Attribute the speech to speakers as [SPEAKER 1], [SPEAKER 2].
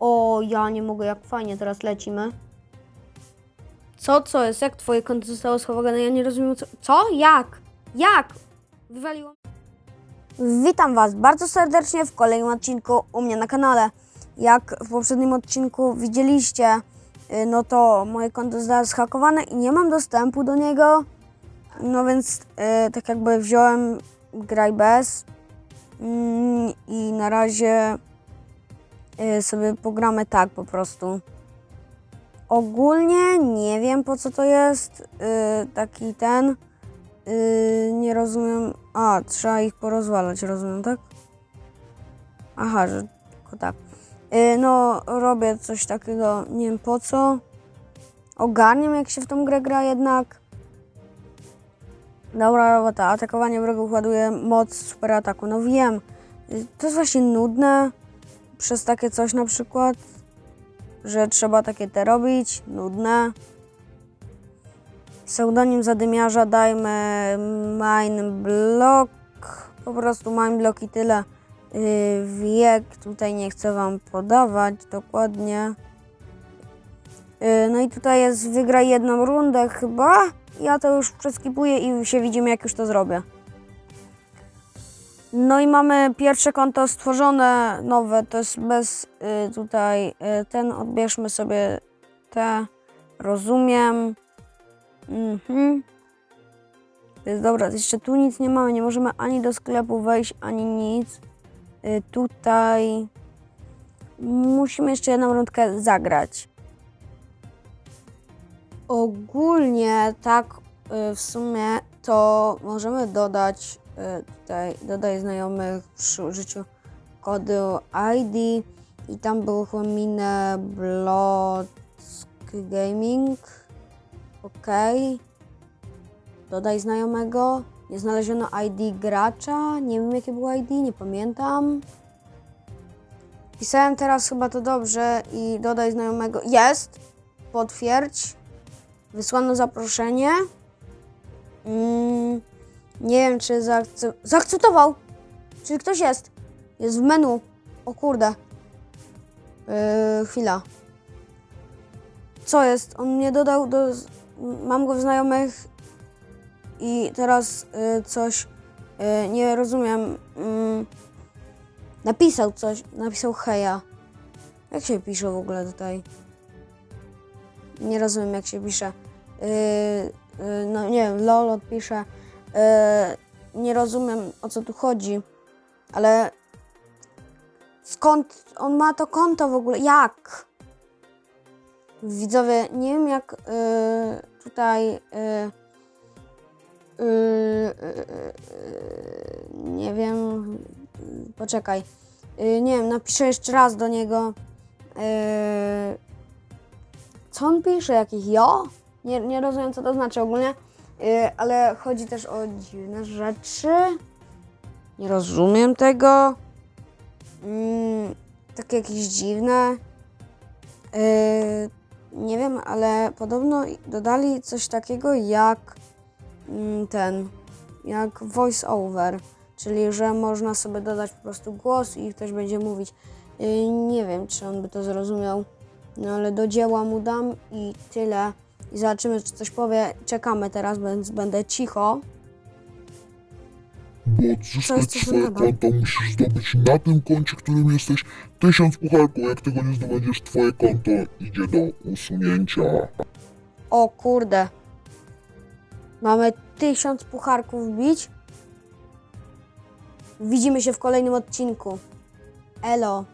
[SPEAKER 1] O, ja nie mogę, jak fajnie teraz lecimy. Co, co jest? Jak twoje konto zostało schowane? Ja nie rozumiem, co... Co? Jak? Jak? Wywaliło... Witam Was bardzo serdecznie w kolejnym odcinku u mnie na kanale. Jak w poprzednim odcinku widzieliście, y, no to moje konto zostało zhakowane i nie mam dostępu do niego. No więc y, tak jakby wziąłem graj bez mm, i na razie sobie pogramy tak po prostu. Ogólnie nie wiem po co to jest y, taki ten. y, nie rozumiem. A, trzeba ich porozwalać, rozumiem, tak? Aha, że tylko tak. Y, no, robię coś takiego, nie wiem po co. Ogarniam jak się w tą grę gra jednak. Dobra robota. Atakowanie wrogów ładuje moc super ataku. No wiem. Y, To jest właśnie nudne. Przez takie coś na przykład że trzeba takie te robić, nudne. Pseudonim zadymiarza dajmy mine block, po prostu mine block i tyle. Yy, wiek tutaj nie chcę Wam podawać dokładnie. Yy, no i tutaj jest wygraj jedną rundę chyba. Ja to już przeskipuję i się widzimy jak już to zrobię. No i mamy pierwsze konto stworzone, nowe, to jest bez y, tutaj, y, ten, odbierzmy sobie te, rozumiem. Mhm. Jest dobra, jeszcze tu nic nie mamy, nie możemy ani do sklepu wejść, ani nic. Y, tutaj musimy jeszcze jedną rundkę zagrać. Ogólnie tak y, w sumie to możemy dodać y, tutaj dodaj znajomych przy użyciu kodu ID i tam był chyba minę Gaming. Ok. Dodaj znajomego. Nie znaleziono ID gracza. Nie wiem jakie było ID, nie pamiętam. Pisałem teraz chyba to dobrze i dodaj znajomego. Jest. Potwierdź. Wysłano zaproszenie. Mm, nie wiem, czy zaakce- zaakceptował. Czy ktoś jest? Jest w menu. O kurde. Yy, chwila. Co jest? On mnie dodał do. Mam go w znajomych i teraz yy, coś. Yy, nie rozumiem. Mm, napisał coś. Napisał heja. Jak się pisze w ogóle tutaj? Nie rozumiem, jak się pisze. Yy, yy, no nie wiem, lol odpiszę. Yy, nie rozumiem o co tu chodzi, ale skąd on ma to konto w ogóle? Jak? Widzowie, nie wiem jak yy, tutaj. Nie wiem. Poczekaj. Nie wiem, napiszę jeszcze raz do niego. Co on pisze? Jakieś jo? Nie, nie rozumiem, co to znaczy ogólnie, yy, ale chodzi też o dziwne rzeczy. Nie rozumiem tego. Mm, takie jakieś dziwne. Yy, nie wiem, ale podobno dodali coś takiego jak mm, ten, jak voice over, czyli że można sobie dodać po prostu głos i ktoś będzie mówić. Yy, nie wiem, czy on by to zrozumiał. No ale do dzieła mu dam i tyle. I zobaczymy, czy coś powie. Czekamy teraz, więc będę cicho.
[SPEAKER 2] By odzyskać
[SPEAKER 1] za
[SPEAKER 2] swoje konto musisz zdobyć na tym koncie, którym jesteś, tysiąc pucharków. Jak tego nie zdobędziesz, twoje konto idzie do usunięcia.
[SPEAKER 1] O kurde. Mamy tysiąc pucharków wbić. Widzimy się w kolejnym odcinku. Elo.